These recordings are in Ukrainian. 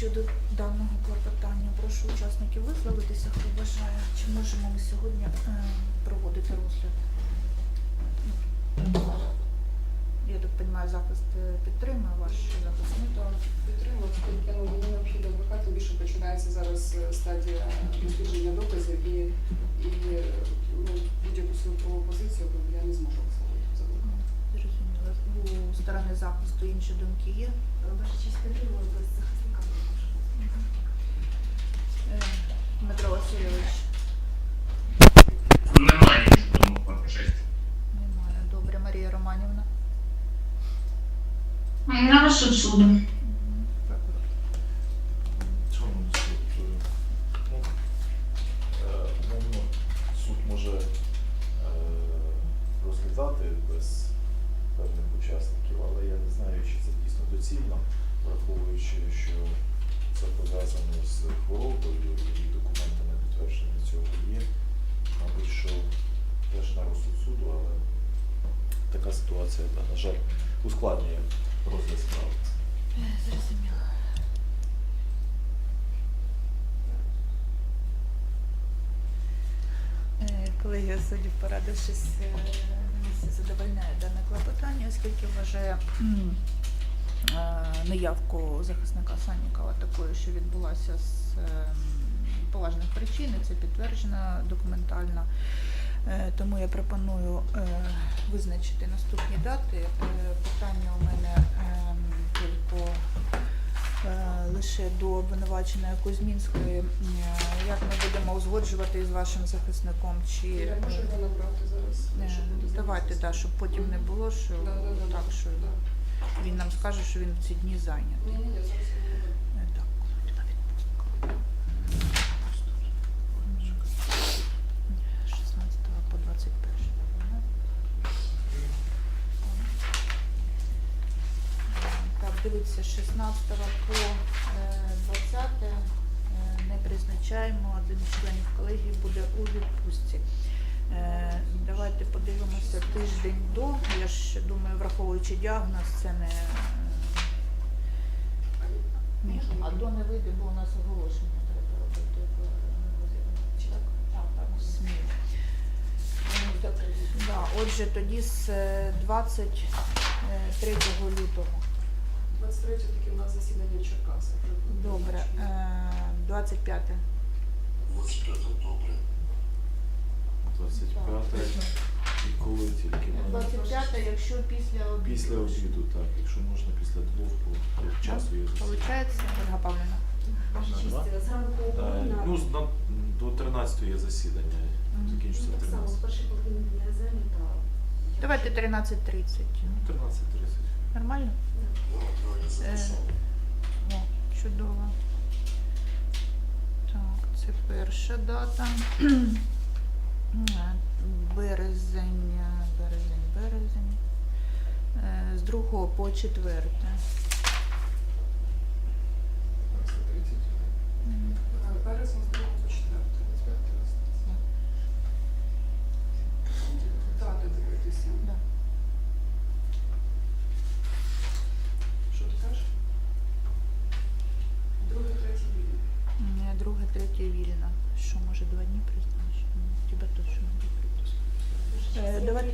щодо даного клопотання. Прошу учасників висловитися, хто бажає. Чи можемо ми сьогодні е, проводити розгляд? Я так розумію, захист е, підтримує ваш захисник. Так, підтримую, оскільки ну, мені необхідно адвокат, тим більше починається зараз е, стадія дослідження доказів і, і ну, будь-яку свою позицію я не зможу висловити за. Зрозуміло. У сторони захисту інші думки є? Ваша честь підтримую без захисника також. Е, Дмитро Васильович, Немає іншого думок, ваша немає. Добре, Марія Романівна. На вашу суду. Мгм. Прокурор. Шановний суд, е, ну, е, умовно, суд може е, розглядати без певних учасників, але я не знаю, чи це дійсно доцільно, враховуючи, що це пов'язано з хворобою і документами підтвердження цього є. Мабуть, що теж на розсуд суду, але та, на жаль, ускладнює розгляд справи. Зрозуміло. Е, Колегія суддів, порадившись, е, задовольняє дане клопотання, оскільки вважає е, неявку захисника Саннікова такою, що відбулася з е, поважних причин, це підтверджено документально. Е, Тому я пропоную е, визначити наступні дати. Е, Питання у мене ем, тільки лише до обвинуваченої Кузьмінської. Як ми будемо узгоджувати з вашим захисником? Чи Я можу його набрати зараз. давайте, да, щоб потім не було, що Да, да, да, так, що Да. він нам скаже, що він в ці дні зайнятий. Ні, ні, я зараз його наберу. Е, Так, на відпустку. 16 по 21. да? Так, дивіться, 16 по е, 20 е, не призначаємо, один з членів колегії буде у відпустці. Е, Давайте подивимося тиждень до. Я ж думаю, враховуючи діагноз, це не. е, Ні, а до не вийде, бо у нас оголошення треба робити е, так? Так, так, СМІ. Е, Да, отже, тоді з е, 23 лютого. 23 таки у нас засідання в Черкасах. Добре. призначено. е, 25. 25 і коли тільки ну, 25, якщо після обіду. після обіду, так, якщо можна після двох, по часу є засідання. Получається, Ольга Павлівна? Повинна. Ну, на- до 13 є засідання, закінчиться Ну, так само, з 13. першої половини дня я зайнята. Давайте 13.30. Ну, 13.30. Нормально? Е, О, чудово. Так, це перша дата. Е, Березень, е, березень, березень. Е, З 2 по 4. Е, Березень з 2 по 4. Дати дивитися. да. Що ти кажеш? Друге, третє вільне. Ні, Друге, третє вільно. Що, може, два дні призначити? Ну, Тебе точно не буде. Ваша Е, честь, я давайте- 3 числа зайнята, я судове засідання з 14 години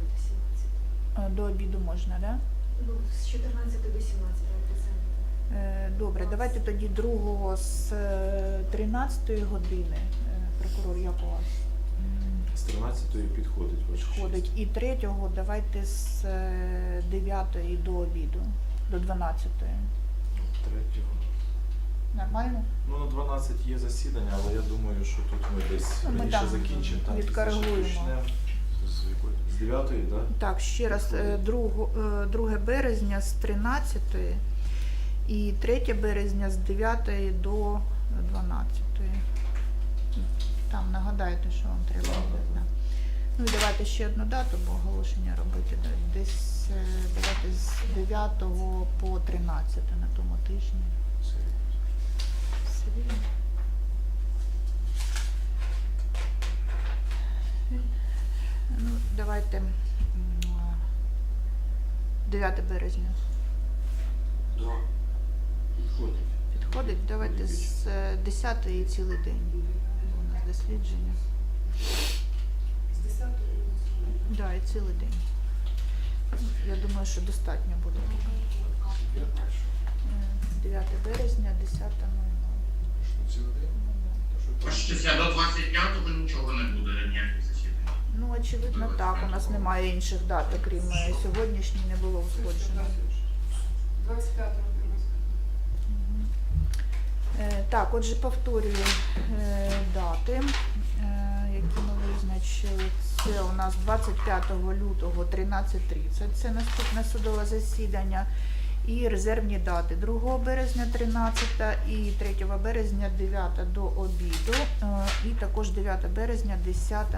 до 17. Е, До обіду можна, так? Да? Ну, з 14 до 17 треба зайнята. Е, Добре, давайте тоді другого з е, 13 години. Е, Прокурор, як у вас? З 13 підходить ваша Ходить. І третього давайте з е, 9 до обіду, до 12. Третього. Нормально? Ну, на 12 є засідання, але я думаю, що тут ми десь Ну, ми раніше там закінчимо. так, відкоригуємо. пізніше почнемо. З якої? З 9, так? Так, ще раз, е, другу- е, 2 березня з 13 і 3 березня з 9 до 12. Там нагадайте, що вам треба. буде, да. Ну і давайте ще одну дату, бо оголошення робити да, десь е, давайте з 9 по 13 на тому тижні. Ну, давайте м, 9 березня. Да. Підходить. Підходить? Давайте з 10 і цілий день. У нас дослідження. З 10 Да, і цілий день. Я думаю, що достатньо буде. Я. Е, 9 березня, 10.00. Що цілий день? Що? До 25-го нічого не буде, ніяких засідань. Ну, очевидно, так. У нас немає інших дат, окрім е, сьогоднішньої, не було узгоджено. 25 Е, Так, отже, повторюю е, дати, е, які ми визначили. Це у нас 25 лютого 13.30, це наступне судове засідання. І резервні дати. 2 березня 13 і 3 березня 9 до обіду, е, і також 9 березня 10